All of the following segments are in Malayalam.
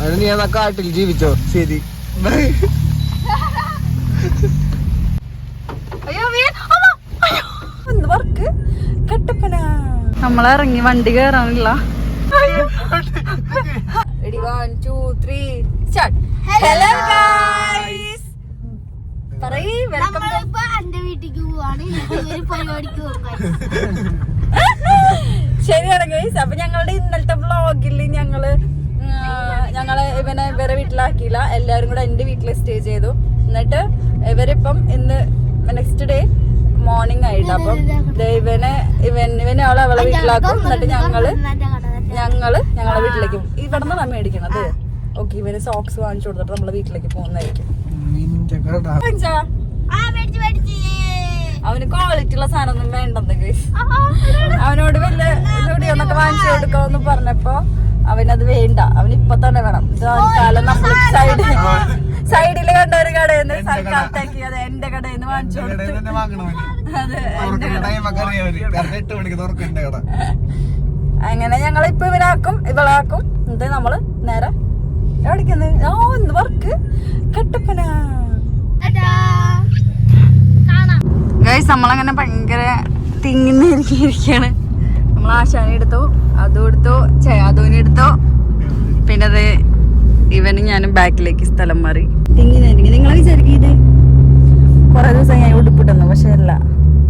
അതിന് നീ എന്നാ കാട്ടിൽ ജീവിച്ചോ? ശരി. നമ്മളിറങ്ങി വണ്ടി കയറാനില്ല ഹലോ പറയ് വെൽക്കം എന്റെ വീട്ടിലേക്ക് പോവാണ്. പരിപാടിക്ക് പോകാൻ ശരിയാണ് ഗൈസ് അപ്പൊ ഞങ്ങളുടെ ഇന്നലത്തെ വ്ളോഗിൽ ഞങ്ങൾ ഞങ്ങളെ ഇവനെ ഇവരെ വീട്ടിലാക്കിയില്ല. എല്ലാരും കൂടെ എന്റെ വീട്ടിൽ സ്റ്റേ ചെയ്തു. എന്നിട്ട് ഇവരിപ്പം ഇന്ന് നെക്സ്റ്റ് ഡേ മോർണിംഗ് ആയിട്ട്. അപ്പം ഇവനെ ഇവൻ ഇവനെ അവളെ അവളെ വീട്ടിലാക്കും. എന്നിട്ട് ഞങ്ങൾ ഞങ്ങൾ ഞങ്ങളെ വീട്ടിലേക്ക് ഇവിടെ നിന്നാണ് മേടിക്കണത് ഓക്കെ ഇവന് സോക്സ് വാങ്ങിച്ചു കൊടുത്തിട്ട് നമ്മളെ വീട്ടിലേക്ക് പോകുന്നതായിരിക്കും. അവന് ക്വാളിറ്റി ഉള്ള സാധനം ഒന്നും വേണ്ടെന്ന് ഗൈസ് അവനോട് വല്ല സ്റ്റുഡിയോന്നൊക്കെ വാങ്ങിച്ചു കൊടുക്കാന്ന് പറഞ്ഞപ്പോ അവനത് വേണ്ട. അവൻ ഇപ്പൊ തന്നെ വേണം. ഇത് കാലം നമ്മൾ സൈഡിൽ സൈഡിൽ കണ്ട ഒരു കടയിൽ നിന്ന് അത് എന്റെ കടയിൽ നിന്ന് വാങ്ങിച്ചു അങ്ങനെ ഞങ്ങൾ ഇപ്പൊ ഇവനാക്കും ഇവളാക്കും. എന്ത് നമ്മൾ നേരെ എവിടേക്കുന്നത് ഓ എന്ത് വർക്ക് കട്ടപ്പന. ഗൈസ് നമ്മളങ്ങനെ ഭയങ്കര തിങ്ങുന്നിരിക്കാണ് നമ്മൾ ആശാനെ എടുത്തു അതും എടുത്തു ചയാദൂനെ എടുത്തു. പിന്നെ അത് ഇവനും ഞാനും ബാക്കിലേക്ക് സ്ഥലം മാറി. നിങ്ങൾ നിങ്ങളെ വിചാരിക്കുന്നത് കുറെ ദിവസം ഞാൻ ഉടുപ്പിട്ടുന്നു പക്ഷെ അല്ല.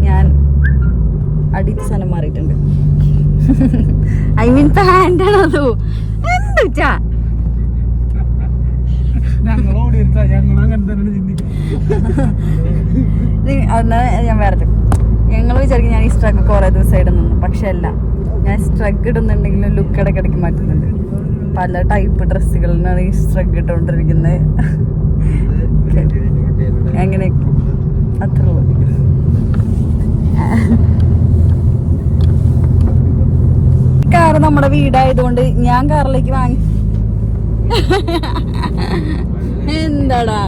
ഞാൻ അടിച്ച് സ്ഥലം മാറിയിട്ടുണ്ട്. ഐ മീൻ പാന്റാണ് അതോ എന്തുച്ചാ? ഞങ്ങൾ അങ്ങനെ ഞാൻ വേറെ ഞങ്ങൾ വിചാരിക്കും ഞാൻ ഈ സ്ട്രഗ് കുറെ ദിവസമായിട്ട് നിന്നു. പക്ഷെ അല്ല ഞാൻ സ്ട്രഗ് ഇടുന്നുണ്ടെങ്കിലും ലുക്ക് ഇടയ്ക്കിടയ്ക്ക് മാറ്റുന്നുണ്ട്. പല ടൈപ്പ് ഡ്രസ്സുകളിലാണ് ഈ സ്ട്രഗ് ഇട്ടുകൊണ്ടിരിക്കുന്നത്. അങ്ങനെ അത്ര കാറ് നമ്മുടെ വീടായതുകൊണ്ട് ഞാൻ കാറിലേക്ക് വാങ്ങി. എന്താടാ?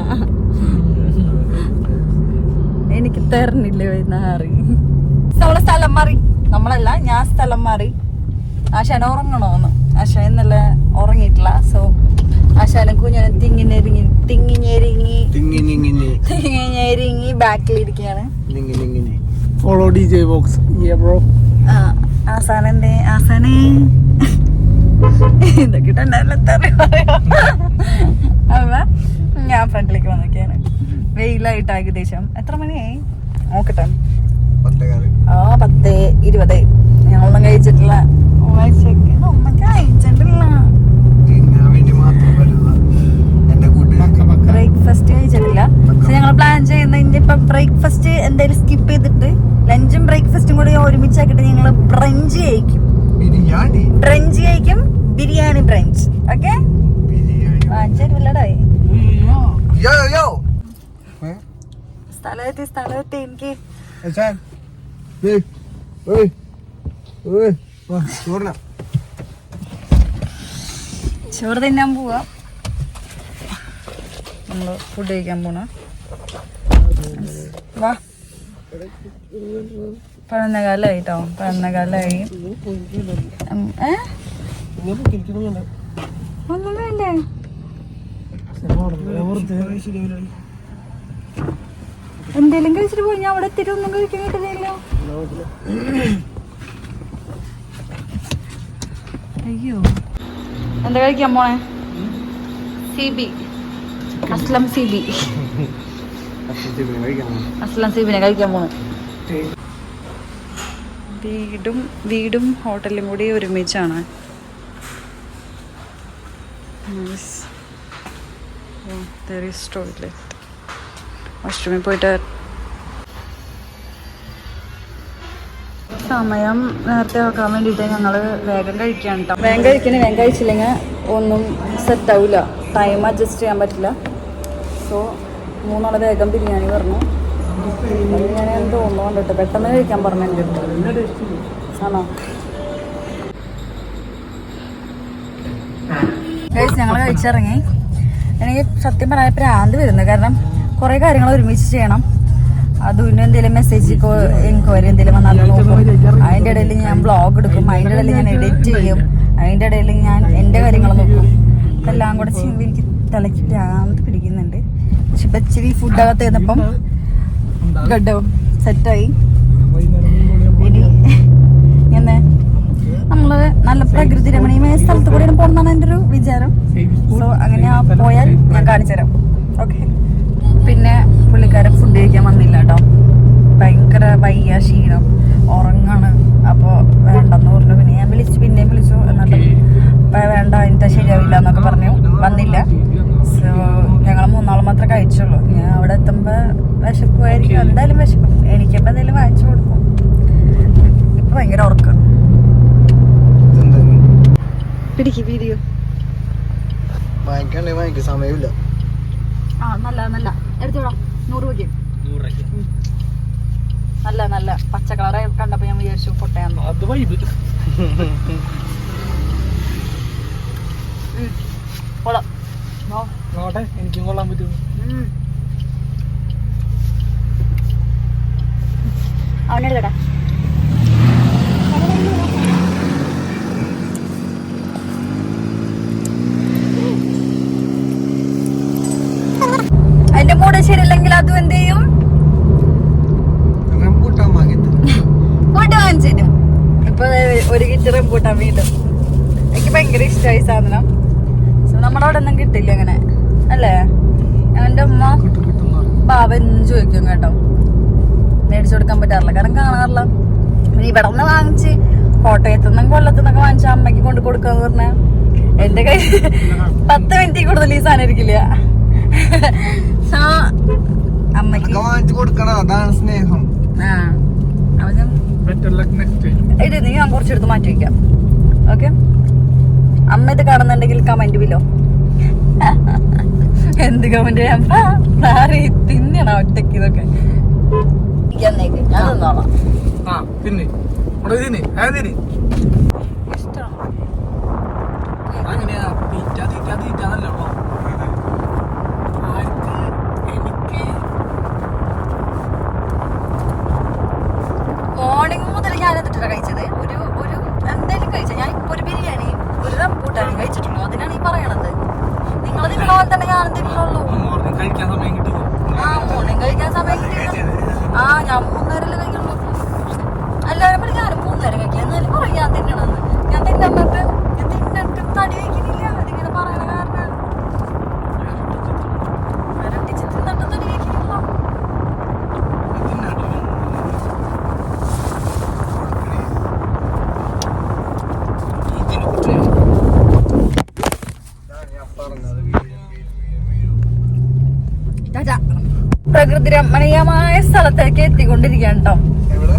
എനിക്ക് തരണില്ലേ നാറി നമ്മളെ സ്ഥലം മാറി. നമ്മളല്ല ഞാൻ സ്ഥലം മാറി. ആശാന ഉറങ്ങണോന്ന്. ആശാൻ ഇന്നലെ ഉറങ്ങിയിട്ടില്ല സോ ആശാനും കുഞ്ഞനും തിങ്ങിനെരിങ്ങി തിങ്ങിഞ്ഞെരിങ്ങി തിങ്ങിഞ്ഞെരിങ്ങി ബാക്കിലിരിക്കുകയാണ് നിങ്ങിനിങ്ങിനി follow D J box bro ആ ആസാനന്റെ ആസാനെ ഇതൊക്കെ ഇട്ടുണ്ടാവില്ല അപ്പൊ ഞാൻ ഫ്രണ്ടിലേക്ക് വന്നൊക്കെയാണ് വെയിലായിട്ട് ഏകദേശം. എത്ര മണിയായി? നോക്കട്ടെ. ആ പത്ത് ഇരുപത് ഞങ്ങളൊന്നും കഴിച്ചിട്ടില്ല ഉച്ചയ്ക്ക് ഒന്നും കഴിച്ചിട്ടില്ല തിന്നാൻ വേണ്ടി മാത്രം വരുന്ന എന്റെ കൂട്ടുകാർ ബ്രേക്ക്ഫാസ്റ്റ് കഴിച്ചിട്ടില്ല സോ ഞങ്ങൾ പ്ലാൻ ചെയ്യുന്ന ഇനിയിപ്പം ബ്രേക്ക്ഫാസ്റ്റ് എന്തായാലും സ്കിപ്പ് ചെയ്തിട്ട് ലഞ്ചും ബ്രേക്ക്ഫാസ്റ്റും കൂടി ഒരുമിച്ചാക്കിയിട്ട് ഞങ്ങൾ ബ്രഞ്ച് കഴിക്കും ബിരിയാണി ബ്രഞ്ച് കഴിക്കും ബിരിയാണി ബ്രഞ്ച് ഓക്കെ ബിരിയാണി വാങ്ങിച്ചേരുവില്ലടായി യോ യോ സ്ഥലമെത്തി സ്ഥലമെത്തി എനിക്ക് ചോറ് തിന്നാൻ പോവാ നമ്മൾ ഫുഡ് കഴിക്കാൻ പോണ വാ പതിനൊന്ന കാലമായി കേട്ടോ പതിനൊന്ന കാലമായി ഒന്നും വേണ്ടേ എന്തേലും കഴിച്ചിട്ട് പോയി ഞാൻ അവിടെ എത്തിയിട്ട് ഒന്നും കഴിക്കാൻ കിട്ടുന്നില്ല അയ്യോ. എന്താ കഴിക്കാൻ പോണേ? C B Aslam C B Aslam C ബിനെ കഴിക്കാൻ പോണു. വീടും വീടും ഹോട്ടലും കൂടി ഒരുമിച്ചാണ്. ടോയ്ലറ്റ് വാഷ്റൂമിൽ പോയിട്ട് സമയം നേരത്തെ വെക്കാൻ വേണ്ടിയിട്ട് ഞങ്ങൾ വേഗം കഴിക്കുകയാണ് കേട്ടോ വേഗം കഴിക്കണേ വേഗം കഴിച്ചില്ലെങ്കിൽ ഒന്നും സെറ്റ് ആവില്ല ടൈം അഡ്ജസ്റ്റ് ചെയ്യാൻ പറ്റില്ല. സോ മൂന്നാളെ വേഗം ബിരിയാണി പറഞ്ഞു. ബിരിയാണി എന്ന് ഒന്നും കണ്ടിട്ട്. പെട്ടെന്ന് കഴിക്കാൻ പറഞ്ഞു എന്റെ ആണോ? ഞങ്ങൾ കഴിച്ചിറങ്ങി. എനിക്ക് സത്യം പറയാൻ പ്രാന്ത് വരുന്നു. കാരണം കുറേ കാര്യങ്ങൾ ഒരുമിച്ച് ചെയ്യണം. അതും എന്തെങ്കിലും മെസ്സേജ് എൻക്വയറി എന്തെങ്കിലും വന്നാലും നോക്കും അതിന്റെ ഇടയിൽ ഞാൻ ബ്ലോഗ് എടുക്കും. അതിന്റെ ഇടയിൽ ഞാൻ എഡിറ്റ് ചെയ്യും. അതിന്റെ ഇടയിൽ ഞാൻ എന്റെ കാര്യങ്ങൾ നോക്കും. എല്ലാം കൂടെ ചെയ്യുമ്പോൾ എനിക്ക് തലയ്ക്ക് ഭ്രാന്ത് പിടിക്കുന്നുണ്ട്. പക്ഷെ ഇപ്പൊ ഇച്ചിരി ഫുഡ് അകത്ത് ചെന്നപ്പം ഗഡോ സെറ്റായി. ഇനി ഇങ്ങനെ നമ്മൾ നല്ല പ്രകൃതി രമണീയമായ സ്ഥലത്ത് കൂടെയാണ് പോകണമെന്നാണ് എന്റെ ഒരു വിചാരം സോ അങ്ങനെ പോയാൽ ഞാൻ കാണിച്ചു തരാം ഓക്കെ പിന്നെ പുള്ളിക്കാരൻ ഫുഡ് കഴിക്കാൻ വന്നില്ല കേട്ടോ ഭയങ്കര വയ്യ ക്ഷീണം. ഉറങ്ങാണ്. അപ്പോൾ വേണ്ടെന്ന് പറഞ്ഞു. പിന്നെ ഞാൻ വിളിച്ചു പിന്നെയും വിളിച്ചു എന്നിട്ട് വേണ്ട എനിക്ക് ശരിയാവില്ല എന്നൊക്കെ പറഞ്ഞു. വന്നില്ല. സോ ഞങ്ങൾ മൂന്നാൾ മാത്രമേ കഴിച്ചുള്ളൂ. ഞാൻ അവിടെ എത്തുമ്പോൾ വിശക്കുമായിരിക്കും എന്തായാലും വിശക്കും എനിക്കപ്പോൾ എന്തെങ്കിലും വാങ്ങിച്ചു കൊടുക്കും. ഇപ്പൊ ഭയങ്കര ഉറക്കം. പിടിക്ക് വീഡിയോ. വാങ്ങിക്കണ്ടേ വാങ്ങിക്കും. സമയമില്ല. ആ നല്ല നല്ല. എടുത്തോടാ നൂറ് രൂപയ്ക്ക്. നല്ല നല്ല പച്ച കളറ് കണ്ടപ്പോ ഞാൻ വിചാരിച്ചു പൊട്ടയാന്ന് അത് വൈബ്. കൊള്ളാം. നോട്ടെ എനിക്കും കൊള്ളാൻ പറ്റും ഉം. അവനെടുക്കടാ അതിന്റെ മൂട് ശരിയല്ലെങ്കിൽ അതും എന്ത് ചെയ്യും റംബൂട്ടാൻ വാങ്ങിട്ട് ഫുഡ് വാങ്ങിച്ചിട്ടും. ഇപ്പൊ ഒരു കിച്ച് റംബൂട്ടാൻ വീണ്ടും. എനിക്ക് ഭയങ്കര ഇഷ്ടമായി സാധനം. നമ്മുടെ അവിടെ ഒന്നും കിട്ടില്ല അങ്ങനെ. അല്ലേ? എന്റെ ഉമ്മ ബാബ എന്നും ചോദിക്കും കേട്ടോ. മേടിച്ചു കൊടുക്കാൻ പറ്റാറില്ല. കാരണം കാണാറില്ല. ഇവിടെ നിന്ന് വാങ്ങിച്ച് കോട്ടയത്തു നിന്നും കൊല്ലത്തു നിന്നൊക്കെ വാങ്ങിച്ച അമ്മയ്ക്ക് കൊണ്ട് കൊടുക്കാന്ന് പറഞ്ഞാ എന്റെ കൈ പത്ത് മിനിറ്റ് കൂടുതൽ ഈ സാധനം ഇരിക്കില്ല. സോ അമ്മയ്ക്ക് വാങ്ങിച്ചു കൊടുക്കണം. അതാണ് സ്നേഹം. ആ. അപ്പൊ ഇത് നീ ഞാൻ കുറച്ചെടുത്ത് മാറ്റി വെക്കാം. ഓക്കെ അമ്മ ഇത് കാണുന്നുണ്ടെങ്കിൽ കമന്റ് ബിലോ എന്ത് കമന്റ് ചെയ്യാൻ സാറി തിന്നണ ഒറ്റയ്ക്ക് ഇതൊക്കെ. ഞാൻ തിന്നോളാം ആ പിന്നെ അവിടെ ഇതിന് അതിന് ഇഷ്ടമാണ് അങ്ങനെയാ തീറ്റ തീറ്റ തീറ്റ എന്നല്ലേ ഉള്ളൂ ആർക്ക് എനിക്ക് മോർണിംഗ് മുതൽ ഞാൻ എന്നിട്ടാണ് കഴിച്ചത് ഒരു ഒരു എന്തായാലും കഴിച്ച ഞാൻ ഇപ്പൊ ഒരു ബിരിയാണി ഒരു റംബൂട്ടാനും കഴിച്ചിട്ടുള്ളൂ അതിനാണ് ഈ പറയണത് നിങ്ങൾ തിന്നണ പോലെ തന്നെ ഞാനും തിന്നുള്ളൂ മോർണിംഗ് കഴിക്കാൻ സമയം കിട്ടില്ല ആ മോർണിംഗ് കഴിക്കാൻ സമയം കിട്ടിയില്ല ആ ഞാൻ മൂന്നേരല്ലേ കഴിക്കുള്ളൂ എല്ലാവരും പറയും ഞാനും മൂന്നേരം കഴിക്കാം എന്നാലും പറയും ഞാൻ തിന്നണമെന്ന് ഞാൻ തിന്നമ്മക്ക് ഞാൻ തിന്നിട്ട് തടി കഴിക്കുന്നില്ല അതിങ്ങനെ പറയണ കാരണം ഇരട്ടിച്ച് തിന്നിട്ട് തടി കഴിക്കുന്നില്ല ഞാൻ പറഞ്ഞത് ടാറ്റാ. പ്രകൃതി രമണീയമായ സ്ഥലത്തേക്ക് കേട്ടോ എവിടെ?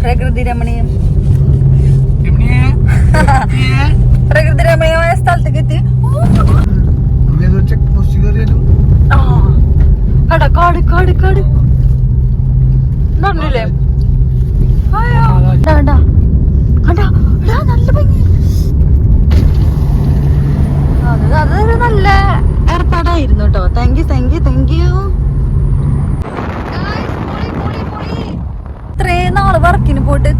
പ്രകൃതി രമണീയം. പ്രകൃതി രമണീയമായ സ്ഥലത്തേക്ക് എത്തി. കട കാട് കാട്. കാട് പറഞ്ഞില്ലേ നല്ല ഭംഗി. അത് അതൊരു നല്ല ഏർപ്പാടായിരുന്നു കേട്ടോ thank you thank you thank you നാൾ വർക്കിന് പോയിട്ട്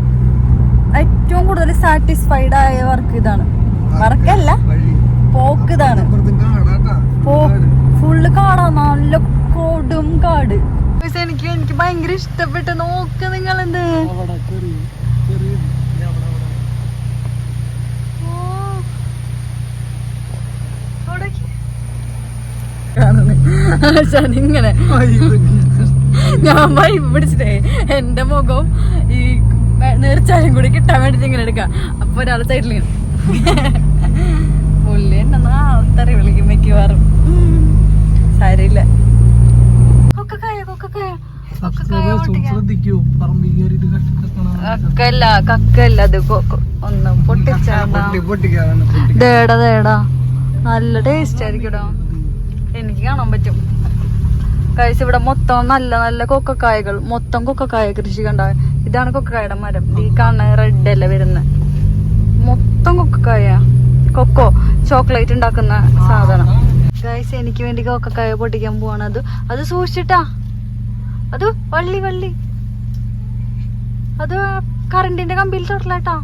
ഏറ്റവും കൂടുതൽ സാറ്റിസ്ഫൈഡ് ആയ വർക്ക് ഇതാണ്. വർക്കല്ല പോക്ക് ഇതാണ്. ഫുള്ള് കാടാ നല്ല കൊടും കാട്. എനിക്ക് എനിക്ക് ഭയങ്കര ഇഷ്ടപ്പെട്ട് നോക്ക് നിങ്ങൾ എന്ത് ഇങ്ങനെ. ഞാൻ വൈബ് പിടിച്ചിട്ടേ. എന്റെ മുഖം ഈ നേർച്ചാലും കൂടി കിട്ടാൻ വേണ്ടിട്ട് ഇങ്ങനെ എടുക്കാം. അപ്പൊ ഒരാളെ സൈഡിൽ പുള്ളി വിളിക്കും മിക്കവാറും. സാരയില്ല കക്കല്ല കക്കല്ല അത് ഒന്ന് പൊട്ടിച്ചേടാ നല്ല ടേസ്റ്റ് ആയിരിക്കും എനിക്ക് കാണാൻ പറ്റും. കഴിച്ച് ഇവിടെ മൊത്തം നല്ല നല്ല കൊക്കക്കായകൾ മൊത്തം കൊക്കക്കായ കൃഷി കണ്ട. ഇതാണ് കൊക്കക്കായുടെ മരം. ഈ കാണുന്ന റെഡ് അല്ല വരുന്നത് മൊത്തം കൊക്കക്കായ. കൊക്കോ ചോക്ലേറ്റ് ഉണ്ടാക്കുന്ന സാധനം. ഗൈസ് എനിക്ക് വേണ്ടി കൊക്കക്കായ പൊട്ടിക്കാൻ പോവാണ്. അത് അത് സൂക്ഷിച്ചിട്ടാ. അത് വള്ളി വള്ളി. അത് കറണ്ടിന്റെ കമ്പിയിൽ തൊട്ടില്ലാട്ടാ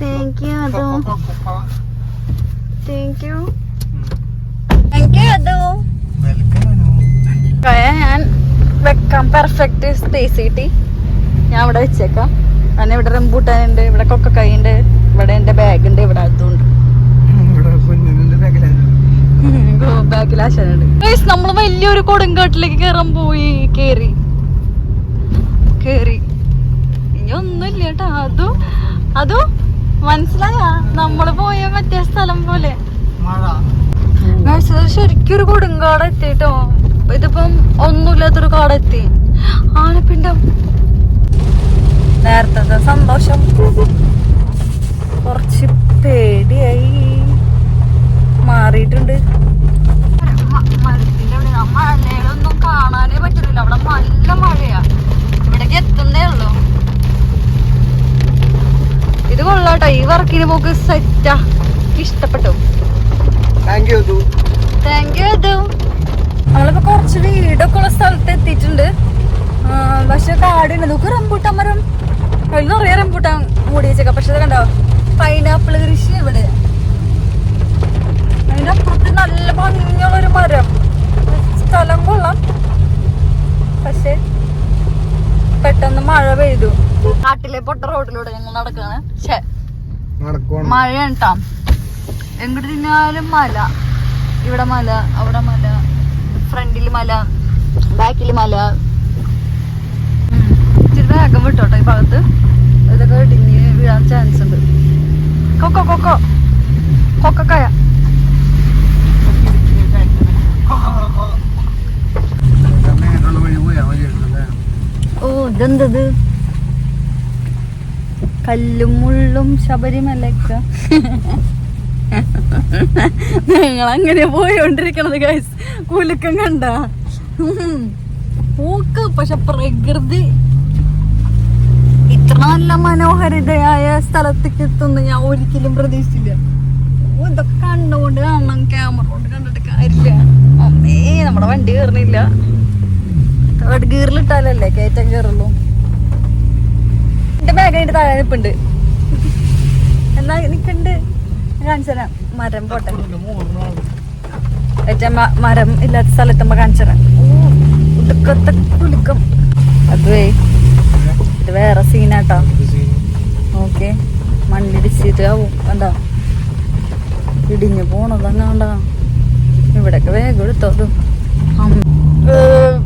താങ്ക് യു അതോ താങ്ക് യു താങ്ക് യു അതോ കയ ഞാൻ വെക്കാം. പെർഫെക്റ്റ് സ്പേസ് കിട്ടി ഞാൻ ഇവിടെ വെച്ചേക്കാം. അങ്ങനെ ഇവിടെ റംബൂട്ടാനുണ്ട് ഇവിടെ കൊക്കക്കായ ഉണ്ട് ഇവിടെ എന്റെ ബാഗ് ഉണ്ട് ഇവിടെ അതുണ്ട് നമ്മൾ വലിയൊരു കൊടുങ്കാട്ടിലേക്ക് കയറാൻ പോയി. കേറി. കേറി. ഒന്നുമില്ല കേട്ടോ. അതും അതും മനസ്സിലായ. നമ്മൾ പോയ മറ്റേ സ്ഥലം പോലെ. ശരിക്കും ഒരു കൊടുങ്കാട് എത്തിട്ടോ ഇതിപ്പം ഒന്നുമില്ലാത്തൊരു കാടെത്തി. ആനപ്പിണ്ടം. നേരത്തെ സന്തോഷം. കുറച്ച് പേടിയായി. മാറിയിട്ടുണ്ട്. മരത്തിന്റെ അവിടെ മഴയൊന്നും കാണാനേ പറ്റുന്നില്ല അവിടെ നല്ല മഴയാ. ഇവിടേക്ക് എത്തുന്നേ ഉള്ളൂ. ഇത് കൊള്ളാട്ടോ. ഈ വർക്കിന് പോക്ക് സെറ്റാ ഇഷ്ടപ്പെട്ടു. താങ്ക് യു താങ്ക് യു അതു നമ്മളിപ്പോ കുറച്ച് വീടൊക്കെ ഉള്ള സ്ഥലത്ത് എത്തിയിട്ടുണ്ട്. പക്ഷെ കാടുണ്ട്. നോക്ക് റംബൂട്ടാൻ മരം. അതിൽ നിറയെ റംബൂട്ടാൻ മൂടി വെച്ചേക്കാം. പക്ഷെ ഇത് കണ്ടോ? പൈനാപ്പിൾ കൃഷി ഇവിടെ അതിന്റെ അപ്പുറത്ത് നല്ല ഭംഗിയുള്ള ഒരു മരം. സ്ഥലം കൊള്ളാം. പക്ഷെ പെട്ടെന്ന് മഴ പെയ്തു. കാട്ടിലെ പൊട്ട റോഡിലൂടെ ഞങ്ങൾ നടക്കാണ്. ഛേ നടക്കുവാണ്. മഴയാണ് ട്ടോ എങ്ങോട്ട് തിന്നാലും മല. ഇവിടെ മല അവിടെ മല. ഫ്രണ്ടിൽ മല ബാക്കിൽ മല ഉം. ഇച്ചിരി വേഗം വിട്ടോട്ടോ ഈ ഭാഗത്ത് ഇതൊക്കെ ഇടിഞ്ഞ് വീഴാൻ ചാൻസ് ഉണ്ട് കൊക്കോ കൊക്കോ കൊക്കക്കായ നേരിട്ടുള്ള വഴി പോയാ മതിയായിരുന്നല്ലേ ഓ ഇതെന്തത് കല്ലും മുള്ളും ശബരിമലക്ക നിങ്ങൾ അങ്ങനെ പോയോണ്ടിരിക്കണത് ഗൈസ് കുലുക്കം കണ്ട. പൂക്ക് പക്ഷെ പ്രകൃതി ഇത്ര നല്ല മനോഹരിതയായ സ്ഥലത്തേക്ക് എത്തുന്ന ഞാൻ ഒരിക്കലും പ്രതീക്ഷിച്ചില്ല. ഇതൊക്കെ കണ്ടുകൊണ്ട് കാണണം ക്യാമറ കൊണ്ട് കണ്ടിട്ട് കാര്യമില്ല. അമ്മേ നമ്മുടെ വണ്ടി കയറണില്ല. തേർഡ് ഗിയറിലിട്ടാലല്ലേ കയറ്റം കയറുള്ളൂ? അതിന്റെ താഴെ എന്നാ നിക്കണ്ട്. കാണിച്ചു മരം പോട്ടെ. ഏറ്റവും മരം ഇല്ലാത്ത സ്ഥലത്തുമ്പോ കാണിച്ചു തരാം. കുലുക്കം അതുവേ ഇത് വേറെ സീനാട്ടോ. ഓക്കെ. മണ്ണിടിച്ചിട്ട് ആവും. കണ്ടോ? ഇടിഞ്ഞു പോണതന്നെ കണ്ടോ ഇവിടൊക്കെ വേഗം എടുത്തോ. അത്. ഏ,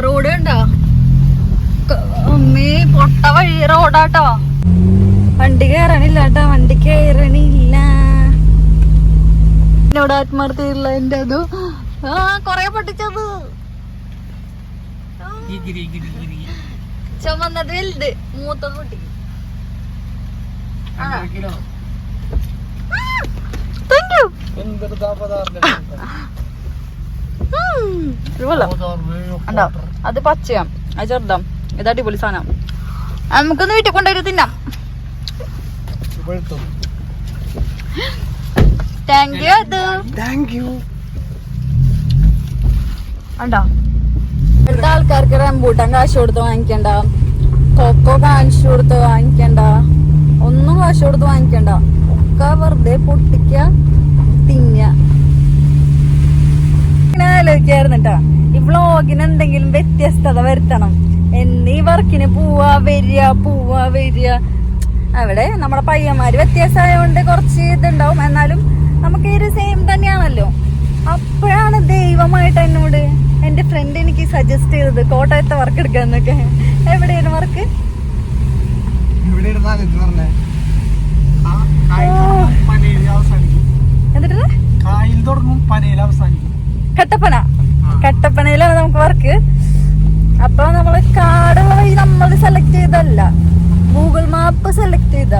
റോഡ് ഉണ്ടോ ക- അമ്മേ പൊട്ട വഴി റോഡാട്ടോ വണ്ടി കയറണില്ല കേട്ടോ വണ്ടി കയറണില്ല എന്നോട് ആത്മാർത്ഥയുള്ള എന്റെ അത്. ആ കൊറേ പൊട്ടിച്ചത്. ചുമന്നത് വലുത് മൂത്തത് പൊട്ടി. അത് പച്ചയാ. അത് ചെറുതാം. ഇത് അടിപൊളി സാധനം. നമുക്കൊന്ന് വീട്ടിൽ കൊണ്ടുപോയി തിന്നാം. താങ്ക് യു അത്. താങ്ക് യു ഉണ്ടോ? ഇവിടുത്തെ ആൾക്കാർക്ക് റംബൂട്ടാൻ കാശ് കൊടുത്ത് വാങ്ങിക്കണ്ട. കൊക്കോ കാശ് കൊടുത്ത് വാങ്ങിക്കണ്ട. ഒന്നും കാശ് കൊടുത്ത് വാങ്ങിക്കണ്ട. ഒക്കെ വെറുതെ പൊട്ടിക്ക തിന്ന. ആലോചിക്കായിരുന്നു കേട്ടാ ഈ വ്ളോഗിന് എന്തെങ്കിലും വ്യത്യസ്തത വരുത്തണം. എന്നീ വർക്കിന് പോവാ വരിക പോവാ വരിക. അവിടെ നമ്മുടെ പയ്യന്മാര് വ്യത്യാസമായതുകൊണ്ട് കുറച്ച് ഇതുണ്ടാവും. എന്നാലും നമുക്ക് ഈ ഒരു സെയിം തന്നെയാണല്ലോ. അപ്പോഴാണ് ദൈവമായിട്ട് എന്നോട് എന്റെ ഫ്രണ്ട് എനിക്ക് സജസ്റ്റ് ചെയ്തത് കോട്ടയത്തെ വർക്ക് എടുക്കാന്നൊക്കെ. എവിടെയാണ് വർക്ക് കട്ടപ്പന. കട്ടപ്പനയിലാണ് നമുക്ക് വർക്ക് അപ്പൊ നമ്മൾ കാടുള്ള വഴി നമ്മൾ സെലക്ട് ചെയ്തല്ല ഗൂഗിൾ മാപ്പ് സെലക്ട് ചെയ്ത.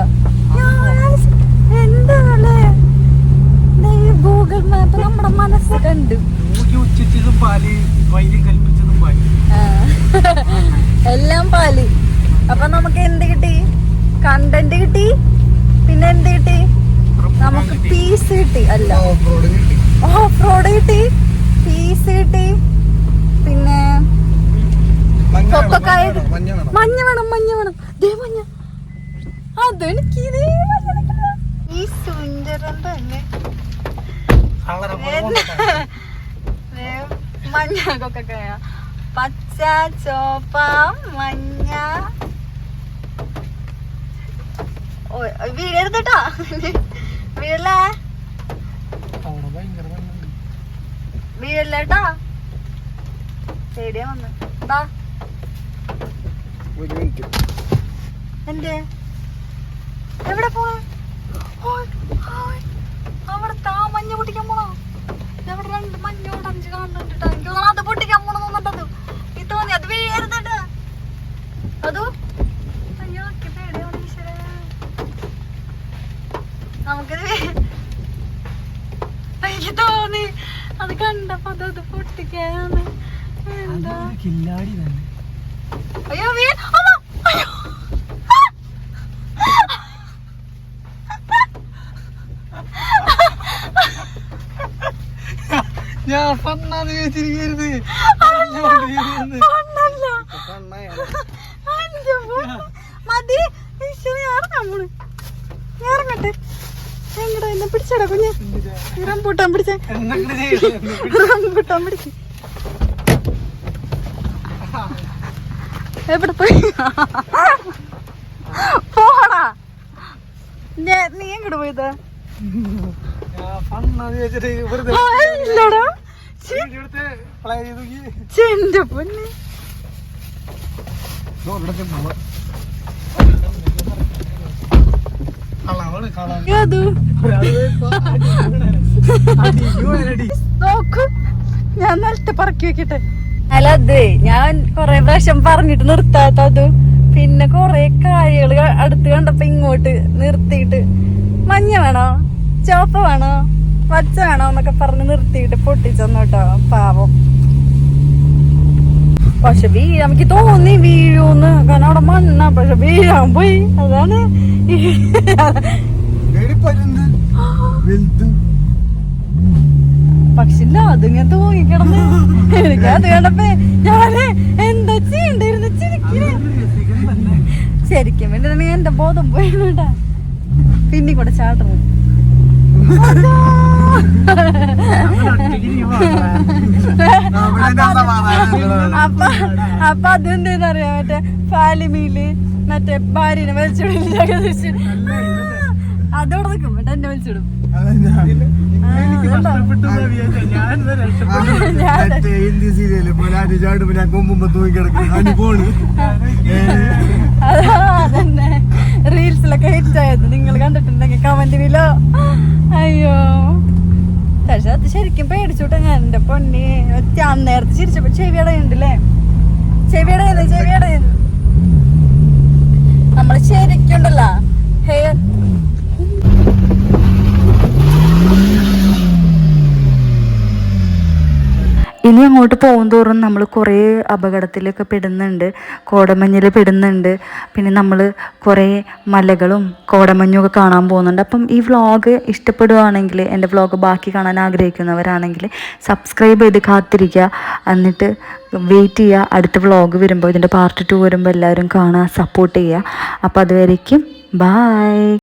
ഗൂഗിൾ മാപ്പ് നമ്മുടെ മനസ്സ് കണ്ടു. ഊക്കി ഉച്ചിച്ചതും പാൽ വൈകി കൽപ്പിച്ചതും പാൽ. ആ. എല്ലാം പാൽ. അപ്പൊ നമുക്ക് എന്ത് കിട്ടി? കണ്ടന്റ് കിട്ടി. പിന്നെ എന്ത് കിട്ടി? നമുക്ക് പീസ് കിട്ടി. അല്ല. ഓഫ് റോഡ് കിട്ടി. ഓഫ് റോഡ് കിട്ടി. പീസ് കിട്ടി. പിന്നെ കൊക്കക്കായത് മഞ്ഞ വേണം. മഞ്ഞ വേണം ദേ മഞ്ഞ. അതെനിക്ക് ഈ സുന്ദരം തന്നെ. മഞ്ഞ കൊക്കക്കായ. പച്ച ചോപ്പ മഞ്ഞ. വീഴരുത് കേട്ടോ വീഴല്ലേ വീഴല്ലേട്ടോ പേടിയാ വന്ന്. എന്താ ഒരു എന്തേ? എവിടെ പോവാ. അവിടെ താ മഞ്ഞ പൊട്ടിക്കാൻ പോണോ? ഇവിടെ രണ്ട് മഞ്ഞ ഓടഞ്ച് കാണുന്നുണ്ട്. എനിക്ക് തോന്നുന്നു അത് പൊട്ടിക്കാൻ പോണെന്ന് തോന്നുന്നുണ്ടത് ഈ തോന്നി അത് വീഴരുതട്ട് അതോ? അയ്യോ എനിക്ക് പേടിയാണ് ഈശ്വരാ. നമുക്കിത് എനിക്ക് തോന്നി അത് കണ്ടപ്പോ അത് പൊട്ടിക്കാന്ന് എന്താ? കില്ലാടി തന്നെ. അയ്യോ അമ്മ. അയ്യോ. ഞാൻ പണ്ണാന്ന് ചോദിച്ചിരിക്കരുത്. മതി. നമ്മൾ ഇറങ്ങട്ടെ. എങ്ങടാ എന്നെ പിടിച്ചടാ കുഞ്ഞ്. റംബൂട്ടാൻ പിടിച്ചേ. റംബൂട്ടാൻ പിടിച്ച് എവിടെ പോയി? പോടാ. നീ എങ്ങോട്ട് പോയത്? നോക്കി. പൊന്നെ. ഞാൻ നിലത്ത് പറക്കി വെക്കട്ടെ. അല്ല അത് ഞാൻ കൊറേ പ്രാവശ്യം പറഞ്ഞിട്ട് നിർത്താത്തത് പിന്നെ കൊറേ കായകൾ അടുത്ത് കണ്ടപ്പോ ഇങ്ങോട്ട് നിർത്തിയിട്ട് മഞ്ഞ വേണോ? ചോപ്പ വേണോ? പച്ച വേണോ എന്നൊക്കെ പറഞ്ഞ് നിർത്തിയിട്ട് പൊട്ടിച്ചെന്നോട്ടോ പാവം. പക്ഷെ വീ എനിക്ക് തോന്നി വീഴൂന്ന്. കാരണം അവിടെ മണ്ണ പക്ഷെ വീഴാൻ പോയി. അതാണ്. എടി പരുന്ത്. അതിങ്ങനത്തെ തൂങ്ങിക്കിടന്ന് എനിക്ക് അത് കണ്ടപ്പോ ഞാൻ എന്താ ചെയ്യണ്ടായിരുന്നു ചിരിക്കില്ലേ. ശരിക്കും വേണ്ടി എന്റെ ബോധം പോയി കേട്ടാ പിന്നെ കൂടെ ഉള്ളത്. അപ്പൊ അപ്പൊ അതെന്തെന്ന് അറിയാം മറ്റേ ഫാലിമിയിൽ മറ്റേ ഭാര്യനെ ജഗദീഷ് അതോടെ നിൽക്കും എന്നിട്ട് എന്നെ വിളിച്ചിടും. ഞാൻ ഹിന്ദി സീരിയൽ പോലെ കൊമ്പുമ്പോ തൂങ്ങി കിടക്കും അതന്നെ. റീൽസിലൊക്കെ ഹിറ്റ് ആയത് നിങ്ങൾ കണ്ടിട്ടുണ്ടെങ്കിൽ കമന്റിലോ അയ്യോ. പക്ഷെ അത് ശരിക്കും പേടിച്ചോട്ടെ ഞാൻ. എന്റെ പൊണ്ണി ഒറ്റ അന്നേരത്ത് ചിരിച്ചപ്പോ ചെവിയടയുണ്ടല്ലേ ഇനി അങ്ങോട്ട് പോകും തോറും നമ്മൾ കുറേ അപകടത്തിലൊക്കെ പെടുന്നുണ്ട്. കോടമഞ്ഞിൽ പെടുന്നുണ്ട്. പിന്നെ നമ്മൾ കുറേ മലകളും കോടമഞ്ഞും ഒക്കെ കാണാൻ പോകുന്നുണ്ട്. അപ്പം ഈ വ്ളോഗ് ഇഷ്ടപ്പെടുകയാണെങ്കിൽ എന്റെ വ്ളോഗ് ബാക്കി കാണാൻ ആഗ്രഹിക്കുന്നവരാണെങ്കിൽ സബ്സ്ക്രൈബ് ചെയ്ത് കാത്തിരിക്കുക. എന്നിട്ട് വെയിറ്റ് ചെയ്യുക. അടുത്ത വ്ളോഗ് വരുമ്പോൾ ഇതിന്റെ പാർട്ട് ടു വരുമ്പോൾ എല്ലാവരും കാണുക സപ്പോർട്ട് ചെയ്യുക. അപ്പോൾ അതുവരേക്കും ബായ്.